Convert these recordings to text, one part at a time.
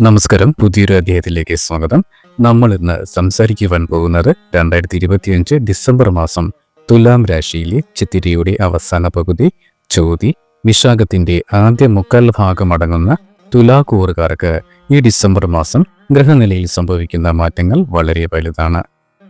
നമസ്കാരം. പുതിയൊരു അധ്യായത്തിലേക്ക് സ്വാഗതം. നമ്മൾ ഇന്ന് സംസാരിക്കുവാൻ പോകുന്നത് രണ്ടായിരത്തി ഇരുപത്തിയഞ്ച് ഡിസംബർ മാസം തുലാം രാശിയിലെ ചിത്തിരിയുടെ അവസാന പകുതി ചോതി വിശാഖത്തിന്റെ ആദ്യ മുക്കൽ ഭാഗം അടങ്ങുന്ന തുലാക്കൂറുകാർക്ക് ഈ ഡിസംബർ മാസം ഗ്രഹനിലയിൽ സംഭവിക്കുന്ന മാറ്റങ്ങൾ വളരെ വലുതാണ്.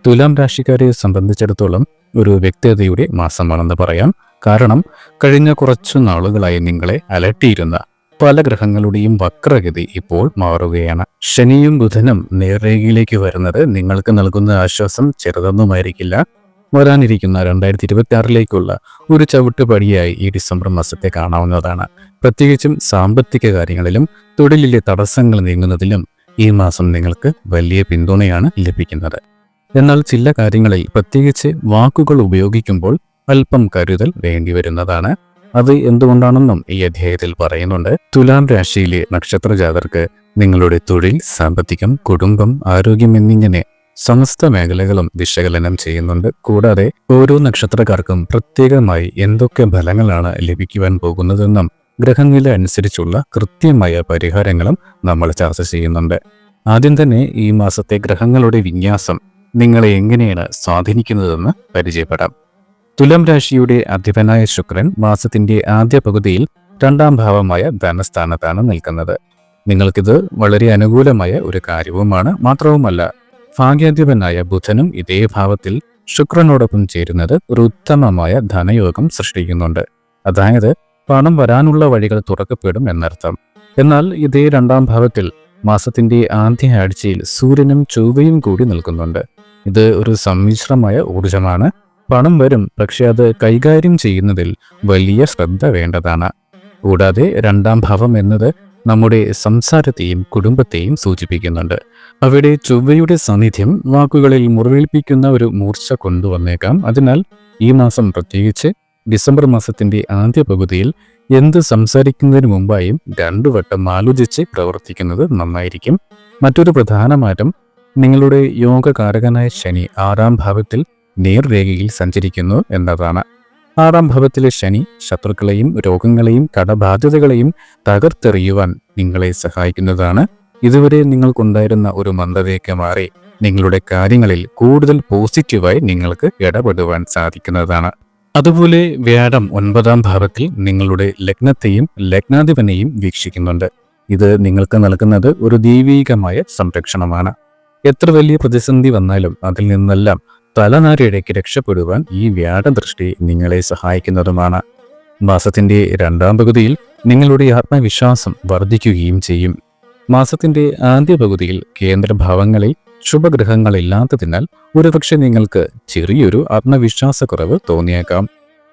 തുലാം രാശിക്കാരെ സംബന്ധിച്ചിടത്തോളം ഒരു വ്യക്തതയുടെ മാസമാണെന്ന് പറയാം. കാരണം കഴിഞ്ഞ കുറച്ചു നാളുകളായി നിങ്ങളെ അലട്ടിയിരുന്ന പല ഗ്രഹങ്ങളുടെയും വക്രഗതി ഇപ്പോൾ മാറുകയാണ്. ശനിയും ബുധനും നേർരേഖയിലേക്ക് വരുന്നത് നിങ്ങൾക്ക് നൽകുന്ന ആശ്വാസം ചെറുതൊന്നുമായിരിക്കില്ല. വരാനിരിക്കുന്ന രണ്ടായിരത്തി ഇരുപത്തി ആറിലേക്കുള്ള ഒരു ചവിട്ടുപടിയായി ഈ ഡിസംബർ മാസത്തെ കാണാവുന്നതാണ്. പ്രത്യേകിച്ചും സാമ്പത്തിക കാര്യങ്ങളിലും തൊഴിലിലെ തടസ്സങ്ങൾ നീങ്ങുന്നതിലും ഈ മാസം നിങ്ങൾക്ക് വലിയ പിന്തുണയാണ് ലഭിക്കുന്നത്. എന്നാൽ ചില കാര്യങ്ങളിൽ പ്രത്യേകിച്ച് വാക്കുകൾ ഉപയോഗിക്കുമ്പോൾ അല്പം കരുതൽ വേണ്ടിവരുന്നതാണ്. അത് എന്തുകൊണ്ടാണെന്നും ഈ അധ്യായത്തിൽ പറയുന്നുണ്ട്. തുലാം രാശിയിലെ നക്ഷത്ര ജാതർക്ക് നിങ്ങളുടെ തൊഴിൽ സാമ്പത്തികം കുടുംബം ആരോഗ്യം എന്നിങ്ങനെ സമസ്ത മേഖലകളും വിശകലനം ചെയ്യുന്നുണ്ട്. കൂടാതെ ഓരോ നക്ഷത്രക്കാർക്കും പ്രത്യേകമായി എന്തൊക്കെ ഫലങ്ങളാണ് ലഭിക്കുവാൻ പോകുന്നതെന്നും ഗ്രഹനില അനുസരിച്ചുള്ള കൃത്യമായ പരിഹാരങ്ങളും നമ്മൾ ചർച്ച ചെയ്യുന്നുണ്ട്. ആദ്യം തന്നെ ഈ മാസത്തെ ഗ്രഹങ്ങളുടെ വിന്യാസം നിങ്ങളെ എങ്ങനെയാണ് സ്വാധീനിക്കുന്നതെന്ന് പരിചയപ്പെടാം. തുലം രാശിയുടെ അധിപനായ ശുക്രൻ മാസത്തിന്റെ ആദ്യ പകുതിയിൽ രണ്ടാം ഭാവമായ ധനസ്ഥാനത്താണ് നിൽക്കുന്നത്. നിങ്ങൾക്കിത് വളരെ അനുകൂലമായ ഒരു കാര്യവുമാണ് മാത്രവുമല്ല ഭാഗ്യാധിപനായ ബുധനും ഇതേ ഭാവത്തിൽ ശുക്രനോടൊപ്പം ചേരുന്നത് ഒരു ഉത്തമമായ ധനയോഗം സൃഷ്ടിക്കുന്നുണ്ട്. അതായത് പണം വരാനുള്ള വഴികൾ തുറക്കപ്പെടും എന്നർത്ഥം. എന്നാൽ ഇതേ രണ്ടാം ഭാവത്തിൽ മാസത്തിന്റെ ആദ്യ ആഴ്ചയിൽ സൂര്യനും ചൊവ്വയും കൂടി നിൽക്കുന്നുണ്ട്. ഇത് ഒരു സമ്മിശ്രമായ ഊർജമാണ് പണം വരും പക്ഷെ അത് കൈകാര്യം ചെയ്യുന്നതിൽ വലിയ ശ്രദ്ധ വേണ്ടതാണ്. കൂടാതെ രണ്ടാം ഭാവം എന്നത് നമ്മുടെ സംസാരത്തെയും കുടുംബത്തെയും സൂചിപ്പിക്കുന്നുണ്ട്. അവിടെ ചൊവ്വയുടെ സാന്നിധ്യം വാക്കുകളിൽ മുറിവേൽപ്പിക്കുന്ന ഒരു മൂർച്ച കൊണ്ടുവന്നേക്കാം. അതിനാൽ ഈ മാസം പ്രത്യേകിച്ച് ഡിസംബർ മാസത്തിന്റെ ആദ്യ പകുതിയിൽ എന്ത് സംസാരിക്കുന്നതിന് മുമ്പായും രണ്ടു വട്ടം ആലോചിച്ച് പ്രവർത്തിക്കുന്നത് നന്നായിരിക്കും. മറ്റൊരു പ്രധാന മാറ്റം നിങ്ങളുടെ യോഗകാരകനായ ശനി ആറാം ഭാവത്തിൽ നേർരേഖയിൽ സഞ്ചരിക്കുന്നു എന്നതാണ്. ആറാം ഭവത്തിലെ ശനി ശത്രുക്കളെയും രോഗങ്ങളെയും കടബാധ്യതകളെയും തകർത്തെറിയുവാൻ നിങ്ങളെ സഹായിക്കുന്നതാണ്. ഇതുവരെ നിങ്ങൾക്കുണ്ടായിരുന്ന ഒരു മന്ദതയൊക്കെ മാറി നിങ്ങളുടെ കാര്യങ്ങളിൽ കൂടുതൽ പോസിറ്റീവായി നിങ്ങൾക്ക് ഇടപെടുവാൻ സാധിക്കുന്നതാണ്. അതുപോലെ വ്യാഴം ഒൻപതാം ഭാവത്തിൽ നിങ്ങളുടെ ലഗ്നത്തെയും ലഗ്നാധിപനെയും വീക്ഷിക്കുന്നുണ്ട്. ഇത് നിങ്ങൾക്ക് നൽകുന്നത് ഒരു ദൈവീകമായ സംരക്ഷണമാണ്. എത്ര വലിയ പ്രതിസന്ധി വന്നാലും അതിൽ നിന്നെല്ലാം തലനാരിഴയ്ക്ക് രക്ഷപ്പെടുവാൻ ഈ വ്യാഴദൃഷ്ടി നിങ്ങളെ സഹായിക്കുന്നതുമാണ്. മാസത്തിന്റെ രണ്ടാം പകുതിയിൽ നിങ്ങളുടെ ആത്മവിശ്വാസം വർദ്ധിക്കുകയും ചെയ്യും. മാസത്തിന്റെ ആദ്യ പകുതിയിൽ കേന്ദ്രഭാവങ്ങളിൽ ശുഭഗ്രഹങ്ങളില്ലാത്തതിനാൽ ഒരുപക്ഷെ നിങ്ങൾക്ക് ചെറിയൊരു ആത്മവിശ്വാസക്കുറവ് തോന്നിയേക്കാം.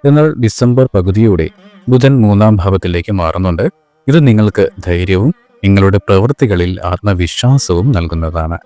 എന്നാൽ ഡിസംബർ പകുതിയോടെ ബുധൻ മൂന്നാം ഭാവത്തിലേക്ക് മാറുന്നുണ്ട്. ഇത് നിങ്ങൾക്ക് ധൈര്യവും നിങ്ങളുടെ പ്രവൃത്തികളിൽ ആത്മവിശ്വാസവും നൽകുന്നതാണ്.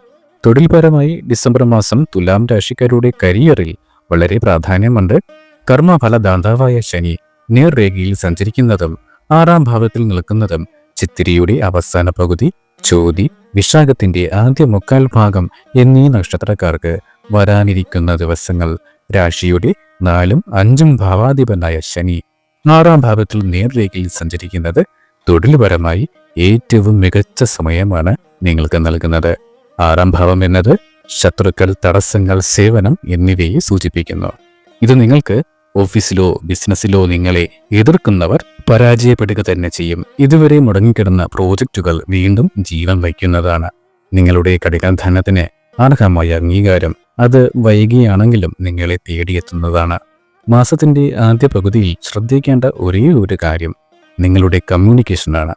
തൊഴിൽപരമായി ഡിസംബർ മാസം തുലാം രാശിക്കാരുടെ കരിയറിൽ വളരെ പ്രാധാന്യമുണ്ട്. കർമ്മഫലദാതാവായ ശനി നേർരേഖയിൽ സഞ്ചരിക്കുന്നതും ആറാം ഭാവത്തിൽ നിൽക്കുന്നതും ചിത്തിരിയുടെ അവസാന പകുതി ചോതി വിശാഖത്തിന്റെ ആദ്യ മുക്കാൽ ഭാഗം എന്നീ നക്ഷത്രക്കാർക്ക് വരാനിരിക്കുന്ന ദിവസങ്ങൾ രാശിയുടെ നാലും അഞ്ചും ഭാവാധിപനായ ശനി ആറാം ഭാവത്തിൽ നേർരേഖയിൽ സഞ്ചരിക്കുന്നത് തൊഴിൽപരമായി ഏറ്റവും മികച്ച സമയമാണ് നിങ്ങൾക്ക് നൽകുന്നത്. ആറാം ഭാവം എന്നത് ശത്രുക്കൾ തടസ്സങ്ങൾ സേവനം എന്നിവയെ സൂചിപ്പിക്കുന്നു. ഇത് നിങ്ങൾക്ക് ഓഫീസിലോ ബിസിനസ്സിലോ നിങ്ങളെ എതിർക്കുന്നവർ പരാജയപ്പെടുക തന്നെ ചെയ്യും. ഇതുവരെ മുടങ്ങിക്കിടന്ന പ്രോജക്റ്റുകൾ വീണ്ടും ജീവൻ വയ്ക്കുന്നതാണ്. നിങ്ങളുടെ കഠിനാധ്വാനത്തിന് അർഹമായ അംഗീകാരം അത് വൈകിയാണെങ്കിലും നിങ്ങളെ തേടിയെത്തുന്നതാണ്. മാസത്തിന്റെ ആദ്യ പകുതിയിൽ ശ്രദ്ധിക്കേണ്ട ഒരേ ഒരു കാര്യം നിങ്ങളുടെ കമ്മ്യൂണിക്കേഷനാണ്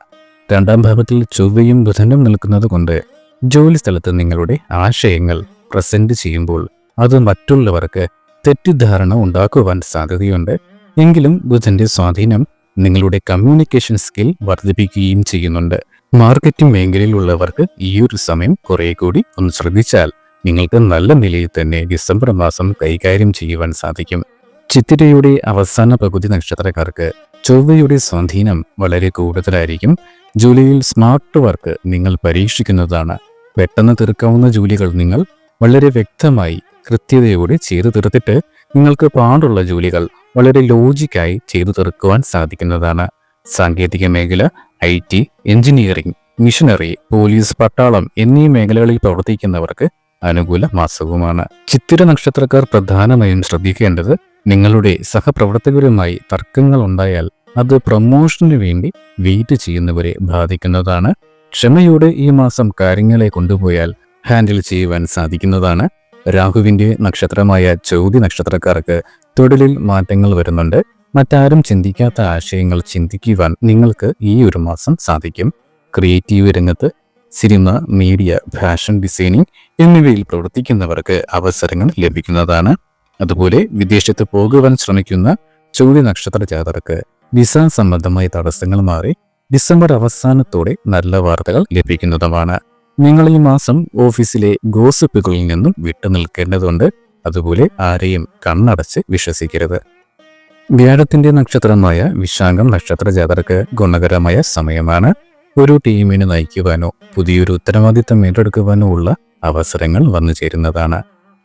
രണ്ടാം ഭാവത്തിൽ ചൊവ്വയും ബുധനും നിൽക്കുന്നത് കൊണ്ട് ജോലി സ്ഥലത്ത് നിങ്ങളുടെ ആശയങ്ങൾ പ്രസന്റ് ചെയ്യുമ്പോൾ അത് മറ്റുള്ളവർക്ക് തെറ്റിദ്ധാരണ ഉണ്ടാക്കുവാൻ സാധ്യതയുണ്ട്. എങ്കിലും ബുധന്റെ സ്വാധീനം നിങ്ങളുടെ കമ്മ്യൂണിക്കേഷൻ സ്കിൽ വർദ്ധിപ്പിക്കുകയും ചെയ്യുന്നുണ്ട്. മാർക്കറ്റിംഗ് മേഖലയിലുള്ളവർക്ക് ഈ ഒരു സമയം കുറെ കൂടി ഒന്ന് ശ്രദ്ധിച്ചാൽ നിങ്ങൾക്ക് നല്ല നിലയിൽ തന്നെ ഡിസംബർ മാസം കൈകാര്യം ചെയ്യുവാൻ സാധിക്കും. ചിത്തിരയുടെ അവസാന പകുതി നക്ഷത്രക്കാർക്ക് ചൊവ്വയുടെ സ്വാധീനം വളരെ കൂടുതലായിരിക്കും. ജോലിയിൽ സ്മാർട്ട് വർക്ക് നിങ്ങൾ പരീക്ഷിക്കുന്നതാണ്. പെട്ടെന്ന് തീർക്കാവുന്ന ജോലികൾ നിങ്ങൾ വളരെ വ്യക്തമായി കൃത്യതയോടെ ചെയ്തു തീർത്തിട്ട് നിങ്ങൾക്ക് പാടുള്ള ജോലികൾ വളരെ ലോജിക്കായി ചെയ്തു തീർക്കുവാൻ സാധിക്കുന്നതാണ്. സാങ്കേതിക മേഖല I T engineering machinery police പട്ടാളം എന്നീ മേഖലകളിൽ പ്രവർത്തിക്കുന്നവർക്ക് അനുകൂല മാസവുമാണ്. ചിത്തിര നക്ഷത്രക്കാർ പ്രധാനമായും ശ്രദ്ധിക്കേണ്ടത് നിങ്ങളുടെ സഹപ്രവർത്തകരുമായി തർക്കങ്ങൾ ഉണ്ടായാൽ അത് പ്രൊമോഷന് വേണ്ടി വെയിറ്റ് ചെയ്യുന്നവരെ ബാധിക്കുന്നതാണ്. ക്ഷമയോടെ ഈ മാസം കാര്യങ്ങളെ കൊണ്ടുപോയാൽ ഹാൻഡിൽ ചെയ്യുവാൻ സാധിക്കുന്നതാണ്. രാഹുവിന്റെ നക്ഷത്രമായ ചൗതി നക്ഷത്രക്കാർക്ക് തൊഴിലിൽ മാറ്റങ്ങൾ വരുന്നുണ്ട്. മറ്റാരും ചിന്തിക്കാത്ത ആശയങ്ങൾ ചിന്തിക്കുവാൻ നിങ്ങൾക്ക് ഈ ഒരു മാസം സാധിക്കും. ക്രിയേറ്റീവ് രംഗത്ത് സിനിമ മീഡിയ ഫാഷൻ ഡിസൈനിങ് എന്നിവയിൽ പ്രവർത്തിക്കുന്നവർക്ക് അവസരങ്ങൾ ലഭിക്കുന്നതാണ്. അതുപോലെ വിദേശത്ത് പോകുവാൻ ശ്രമിക്കുന്ന ചൂടി നക്ഷത്ര ജാതർക്ക് വിസ സംബന്ധമായ തടസ്സങ്ങൾ മാറി ഡിസംബർ അവസാനത്തോടെ നല്ല വാർത്തകൾ ലഭിക്കുന്നതുമാണ്. നിങ്ങൾ ഈ മാസം ഓഫീസിലെ ഗോസിപ്പുകളിൽ നിന്നും വിട്ടു നിൽക്കേണ്ടതുണ്ട്. അതുപോലെ ആരെയും കണ്ണടച്ച് വിശ്വസിക്കരുത്. വ്യാഴത്തിന്റെ നക്ഷത്രമായ വിശാഖം നക്ഷത്ര ജാതർക്ക് ഗുണകരമായ സമയമാണ്. ഒരു ടീമിനെ നയിക്കുവാനോ പുതിയൊരു ഉത്തരവാദിത്തം ഏറ്റെടുക്കുവാനോ ഉള്ള അവസരങ്ങൾ വന്നു ചേരുന്നതാണ്.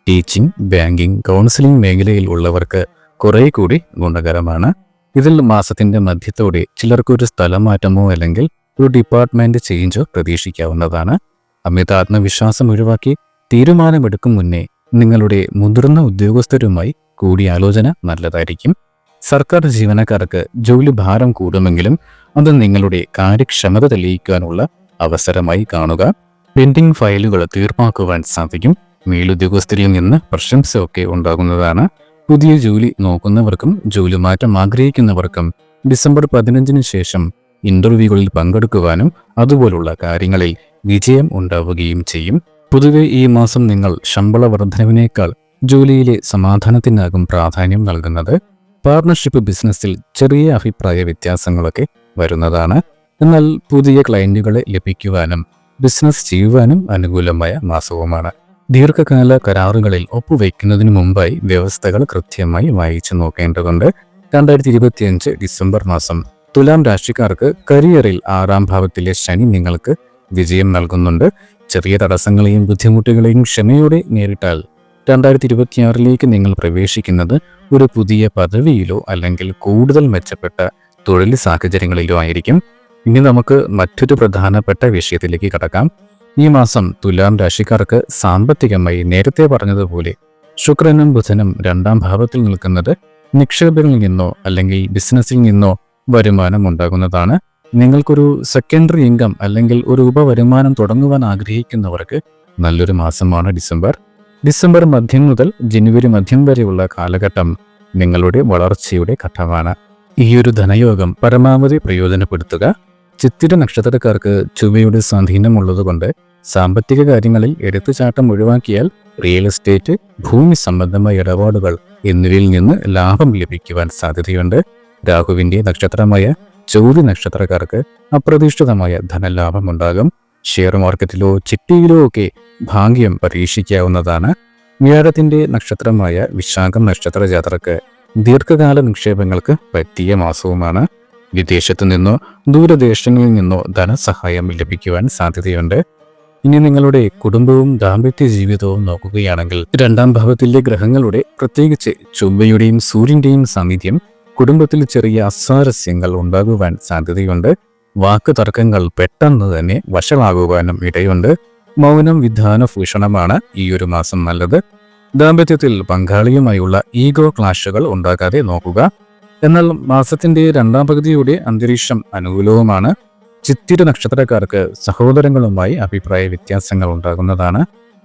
ടീച്ചിങ് ബാങ്കിംഗ് കൗൺസിലിംഗ് മേഖലയിൽ ഉള്ളവർക്ക് കുറെ കൂടി ഗുണകരമാണ്. ഇതിൽ മാസത്തിന്റെ മധ്യത്തോടെ ചിലർക്ക് ഒരു സ്ഥലം മാറ്റമോ അല്ലെങ്കിൽ ഒരു ഡിപ്പാർട്ട്മെന്റ് ചേഞ്ചോ പ്രതീക്ഷിക്കാവുന്നതാണ്. അമിത ആത്മവിശ്വാസം ഒഴിവാക്കി തീരുമാനമെടുക്കും മുന്നേ നിങ്ങളുടെ മുതിർന്ന ഉദ്യോഗസ്ഥരുമായി കൂടിയാലോചന നല്ലതായിരിക്കും. സർക്കാർ ജീവനക്കാർക്ക് ജോലി ഭാരം കൂടുമെങ്കിലും അത് നിങ്ങളുടെ കാര്യക്ഷമത തെളിയിക്കാനുള്ള അവസരമായി കാണുക. പെൻഡിംഗ് ഫയലുകൾ തീർപ്പാക്കുവാൻ സാധിക്കും. മേലുദ്യോഗസ്ഥരിൽ നിന്ന് പ്രശംസയൊക്കെ ഉണ്ടാകുന്നതാണ്. പുതിയ ജോലി നോക്കുന്നവർക്കും ജോലി മാറ്റം ആഗ്രഹിക്കുന്നവർക്കും ഡിസംബർ പതിനഞ്ചിന് ശേഷം ഇന്റർവ്യൂകളിൽ പങ്കെടുക്കുവാനും അതുപോലുള്ള കാര്യങ്ങളിൽ വിജയം ഉണ്ടാവുകയും ചെയ്യും. പൊതുവെ ഈ മാസം നിങ്ങൾ ശമ്പള വർധനവിനേക്കാൾ ജോലിയിലെ സമാധാനത്തിനാകും പ്രാധാന്യം നൽകുന്നത്. പാർട്ണർഷിപ്പ് ബിസിനസ്സിൽ ചെറിയ അഭിപ്രായ വ്യത്യാസങ്ങളൊക്കെ വരുന്നതാണ്. എന്നാൽ പുതിയ ക്ലയന്റുകളെ ലഭിക്കുവാനും ബിസിനസ് ചെയ്യുവാനും അനുകൂലമായ മാസവുമാണ്. ദീർഘകാല കരാറുകളിൽ ഒപ്പുവയ്ക്കുന്നതിന് മുമ്പായി വ്യവസ്ഥകൾ കൃത്യമായി വായിച്ചു നോക്കേണ്ടതുണ്ട്. രണ്ടായിരത്തി ഇരുപത്തിയഞ്ച് ഡിസംബർ മാസം. തുലാം രാശിക്കാർക്ക് കരിയറിൽ ആറാം ഭാവത്തിലെ ശനി നിങ്ങൾക്ക് വിജയം നൽകുന്നുണ്ട്. ചെറിയ തടസ്സങ്ങളെയും ബുദ്ധിമുട്ടുകളെയും ക്ഷമയോടെ നേരിട്ടാൽ രണ്ടായിരത്തി ഇരുപത്തിയാറിലേക്ക് നിങ്ങൾ പ്രവേശിക്കുന്നത് ഒരു പുതിയ പദവിയിലോ അല്ലെങ്കിൽ കൂടുതൽ മെച്ചപ്പെട്ട തൊഴിൽ സാഹചര്യങ്ങളിലോ ആയിരിക്കും. ഇനി നമുക്ക് മറ്റൊരു പ്രധാനപ്പെട്ട വിഷയത്തിലേക്ക് കടക്കാം. ഈ മാസം തുലാം രാശിക്കാർക്ക് സാമ്പത്തികമായി നേരത്തെ പറഞ്ഞതുപോലെ ശുക്രനും ബുധനും രണ്ടാം ഭാവത്തിൽ നിൽക്കുന്നത് നിക്ഷേപങ്ങളിൽ നിന്നോ അല്ലെങ്കിൽ ബിസിനസ്സിൽ നിന്നോ വരുമാനം ഉണ്ടാകുന്നതാണ്. നിങ്ങൾക്കൊരു സെക്കൻഡറി ഇൻകം അല്ലെങ്കിൽ ഒരു ഉപവരുമാനം തുടങ്ങുവാൻ ആഗ്രഹിക്കുന്നവർക്ക് നല്ലൊരു മാസമാണ് ഡിസംബർ. ഡിസംബർ മധ്യം മുതൽ ജനുവരി മധ്യം വരെയുള്ള കാലഘട്ടം നിങ്ങളുടെ വളർച്ചയുടെ ഘട്ടമാണ്. ഈയൊരു ധനയോഗം പരമാവധി പ്രയോജനപ്പെടുത്തുക. ചിത്തിര നക്ഷത്രക്കാർക്ക് ചുവയുടെ സ്വാധീനമുള്ളതുകൊണ്ട് സാമ്പത്തിക കാര്യങ്ങളിൽ എടുത്തുചാട്ടം ഒഴിവാക്കിയാൽ റിയൽ എസ്റ്റേറ്റ് ഭൂമി സംബന്ധമായ ഇടപാടുകൾ എന്നിവയിൽ നിന്ന് ലാഭം ലഭിക്കുവാൻ സാധ്യതയുണ്ട്. രാഹുവിന്റെ നക്ഷത്രമായ ചൗതി നക്ഷത്രക്കാർക്ക് അപ്രതീക്ഷിതമായ ധനലാഭം ഉണ്ടാകും. ഷെയർ മാർക്കറ്റിലോ ചിട്ടിയിലോ ഒക്കെ ഭാഗ്യം പരീക്ഷിക്കാവുന്നതാണ്. വ്യാഴത്തിന്റെ നക്ഷത്രമായ വിശാഖം നക്ഷത്ര ജാത്രക്ക് ദീർഘകാല നിക്ഷേപങ്ങൾക്ക് പറ്റിയ മാസവുമാണ്. വിദേശത്തു നിന്നോ ദൂരദേശങ്ങളിൽ നിന്നോ ധനസഹായം ലഭിക്കുവാൻ സാധ്യതയുണ്ട്. ഇനി നിങ്ങളുടെ കുടുംബവും ദാമ്പത്യ ജീവിതവും നോക്കുകയാണെങ്കിൽ രണ്ടാം ഭാവത്തിലെ ഗ്രഹങ്ങളുടെ പ്രത്യേകിച്ച് ചൊവ്വയുടെയും സൂര്യന്റെയും സാന്നിധ്യം കുടുംബത്തിൽ ചെറിയ അസ്വാരസ്യങ്ങൾ ഉണ്ടാകുവാൻ സാധ്യതയുണ്ട്. വാക്ക് തർക്കങ്ങൾ പെട്ടെന്ന് തന്നെ വഷളാകുവാനും ഇടയുണ്ട്. മൗനം വിധാന ഭൂഷണമാണ് ഈ ഒരു മാസം നല്ലത്. ദാമ്പത്യത്തിൽ പങ്കാളിയുമായുള്ള ഈഗോ ക്ലാഷുകൾ ഉണ്ടാകാതെ നോക്കുക. എന്നാൽ മാസത്തിന്റെ രണ്ടാം പകുതിയുടെ അന്തരീക്ഷം അനുകൂലവുമാണ്. ചിത്തിര നക്ഷത്രക്കാർക്ക് സഹോദരങ്ങളുമായി അഭിപ്രായ വ്യത്യാസങ്ങൾ ഉണ്ടാകുന്നതാണ്.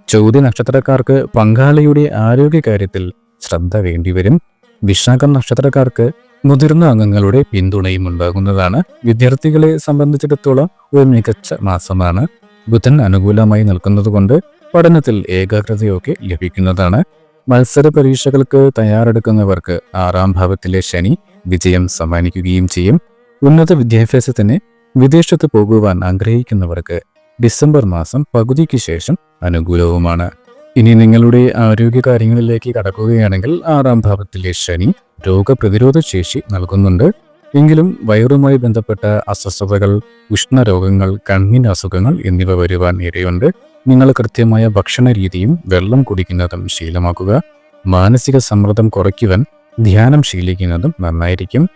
ചോദ്യ നക്ഷത്രക്കാർക്ക് പങ്കാളിയുടെ ആരോഗ്യകാര്യത്തിൽ ശ്രദ്ധ വേണ്ടിവരും. വിശാഖം നക്ഷത്രക്കാർക്ക് മുതിർന്ന അംഗങ്ങളുടെ പിന്തുണയും ഉണ്ടാകുന്നതാണ്. വിദ്യാർത്ഥികളെ സംബന്ധിച്ചിടത്തോളം ഒരു മികച്ച മാസമാണ്. ബുധൻ അനുകൂലമായി നിൽക്കുന്നതുകൊണ്ട് പഠനത്തിൽ ഏകാഗ്രതയൊക്കെ ലഭിക്കുന്നതാണ്. മത്സര പരീക്ഷകൾക്ക് തയ്യാറെടുക്കുന്നവർക്ക് ആറാം ഭാവത്തിലെ ശനി വിജയം സമ്മാനിക്കുകയും ചെയ്യും. ഉന്നത വിദ്യാഭ്യാസത്തിന് വിദേശത്ത് പോകുവാൻ ആഗ്രഹിക്കുന്നവർക്ക് ഡിസംബർ മാസം പകുതിക്ക് ശേഷം അനുകൂലവുമാണ്. ഇനി നിങ്ങളുടെ ആരോഗ്യ കാര്യങ്ങളിലേക്ക് കടക്കുകയാണെങ്കിൽ ആറാം ഭാവത്തിലെ ശനി രോഗപ്രതിരോധ ശേഷി നൽകുന്നുണ്ട്. എങ്കിലും വയറുമായി ബന്ധപ്പെട്ട അസ്വസ്ഥതകൾ ഉഷ്ണരോഗങ്ങൾ കണ്ണിന് അസുഖങ്ങൾ എന്നിവ വരുവാൻ ഇടയുണ്ട് നിങ്ങൾ കൃത്യമായ ഭക്ഷണ രീതിയും വെള്ളം കുടിക്കുന്നതും ശീലമാക്കുക. മാനസിക സമ്മർദ്ദം കുറയ്ക്കുവാൻ ധ്യാനം ശീലിക്കുന്നതും നന്നായിരിക്കും.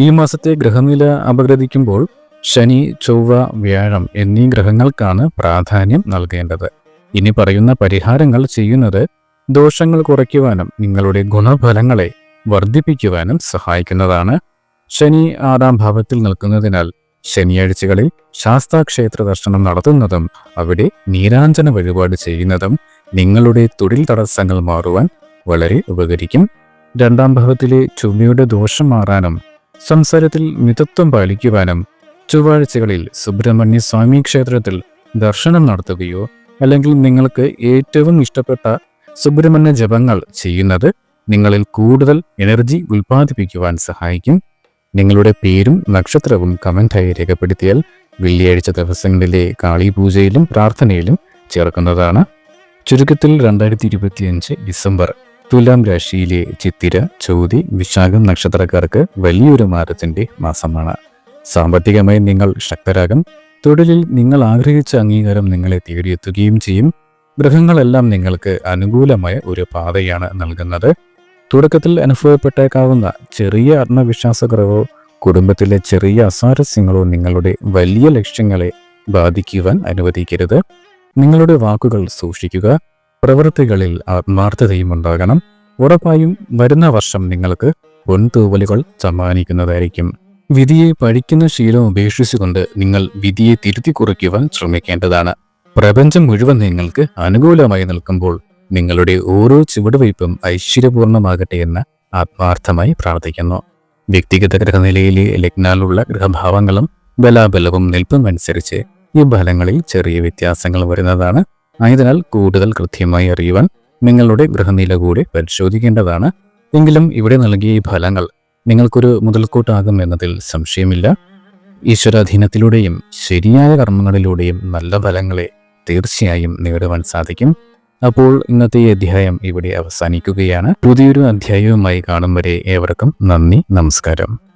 ഈ മാസത്തെ ഗ്രഹനില അപഗ്രഥിക്കുമ്പോൾ ശനി ചൊവ്വ വ്യാഴം എന്നീ ഗ്രഹങ്ങൾക്കാണ് പ്രാധാന്യം നൽകേണ്ടത്. ഇനി പറയുന്ന പരിഹാരങ്ങൾ ചെയ്യുന്നത് ദോഷങ്ങൾ കുറയ്ക്കുവാനും നിങ്ങളുടെ ഗുണഫലങ്ങളെ വർദ്ധിപ്പിക്കുവാനും സഹായിക്കുന്നതാണ്. ശനി ആറാം ഭാവത്തിൽ നിൽക്കുന്നതിനാൽ ശനിയാഴ്ചകളിൽ ശാസ്താക്ഷേത്ര ദർശനം നടത്തുന്നതും അവിടെ നീരാഞ്ജന വഴിപാട് ചെയ്യുന്നതും നിങ്ങളുടെ തൊഴിൽ തടസ്സങ്ങൾ മാറുവാൻ വളരെ ഉപകരിക്കും. രണ്ടാം ഭാവത്തിലെ ചുമയുടെ ദോഷം മാറാനും സംസാരത്തിൽ മിതത്വം പാലിക്കുവാനും ചൊവ്വാഴ്ചകളിൽ സുബ്രഹ്മണ്യ സ്വാമി ക്ഷേത്രത്തിൽ ദർശനം നടത്തുകയോ അല്ലെങ്കിൽ നിങ്ങൾക്ക് ഏറ്റവും ഇഷ്ടപ്പെട്ട സുബ്രഹ്മണ്യ ജപങ്ങൾ ചെയ്യുന്നത് നിങ്ങളിൽ കൂടുതൽ എനർജി ഉൽപ്പാദിപ്പിക്കുവാൻ സഹായിക്കും. നിങ്ങളുടെ പേരും നക്ഷത്രവും കമന്റായി രേഖപ്പെടുത്തിയാൽ വെള്ളിയാഴ്ച ദിവസങ്ങളിലെ കാളിപൂജയിലും പ്രാർത്ഥനയിലും ചേർക്കുന്നതാണ്. ചുരുക്കത്തിൽ രണ്ടായിരത്തി ഇരുപത്തിയഞ്ച് ഡിസംബർ തുലാം രാശിയിലെ ചിത്തിര ചോതി വിശാഖം നക്ഷത്രക്കാർക്ക് വലിയൊരു മാറ്റത്തിന്റെ മാസമാണ്. സാമ്പത്തികമായി നിങ്ങൾ ശക്തരാകും. തൊഴിലിൽ നിങ്ങൾ ആഗ്രഹിച്ച അംഗീകാരം നിങ്ങളെ തേടിയെത്തുകയും ചെയ്യും. ഗ്രഹങ്ങളെല്ലാം നിങ്ങൾക്ക് അനുകൂലമായ ഒരു പാതയാണ് നൽകുന്നത്. തുടക്കത്തിൽ അനുഭവപ്പെട്ടേക്കാവുന്ന ചെറിയ ആത്മവിശ്വാസക്കുറവോ കുടുംബത്തിലെ ചെറിയ അസാരസ്യങ്ങളോ നിങ്ങളുടെ വലിയ ലക്ഷ്യങ്ങളെ ബാധിക്കുവാൻ അനുവദിക്കരുത്. നിങ്ങളുടെ വാക്കുകൾ സൂക്ഷിക്കുക. പ്രവൃത്തികളിൽ ആത്മാർത്ഥതയും ഉണ്ടാകണം. ഉറപ്പായും വരുന്ന വർഷം നിങ്ങൾക്ക് പൊൻതൂവലുകൾ സമ്മാനിക്കുന്നതായിരിക്കും. വിധിയെ പഴിക്കുന്ന ശീലം ഉപേക്ഷിച്ചുകൊണ്ട് നിങ്ങൾ വിധിയെ തിരുത്തി കുറയ്ക്കുവാൻ ശ്രമിക്കേണ്ടതാണ്. പ്രപഞ്ചം മുഴുവൻ നിങ്ങൾക്ക് അനുകൂലമായി നിൽക്കുമ്പോൾ നിങ്ങളുടെ ഓരോ ചുവടുവയ്പും ഐശ്വര്യപൂർണമാകട്ടെ എന്ന് ആത്മാർത്ഥമായി പ്രാർത്ഥിക്കുന്നു. വ്യക്തിഗത ഗ്രഹനിലയിലെ ലഗ്നാലുള്ള ഗ്രഹഭാവങ്ങളും ബലാബലവും നിൽപ്പും അനുസരിച്ച് ഈ ഫലങ്ങളിൽ ചെറിയ വ്യത്യാസങ്ങൾ വരുന്നതാണ്. ആയതിനാൽ കൂടുതൽ കൃത്യമായി അറിയുവാൻ നിങ്ങളുടെ ഗ്രഹനില കൂടി പരിശോധിക്കേണ്ടതാണ്. എങ്കിലും ഇവിടെ നൽകിയ ഈ ഫലങ്ങൾ നിങ്ങൾക്കൊരു മുതൽക്കൂട്ടാകും എന്നതിൽ സംശയമില്ല. ഈശ്വരാധീനത്തിലൂടെയും ശരിയായ കർമ്മങ്ങളിലൂടെയും നല്ല ഫലങ്ങളെ തീർച്ചയായും നേടുവാൻ സാധിക്കും. അപ്പോൾ ഇന്നത്തെ അധ്യായം ഇവിടെ അവസാനിക്കുകയാണ്. പുതിയൊരു അധ്യായവുമായി കാണും വരെ ഏവർക്കും നന്ദി നമസ്കാരം.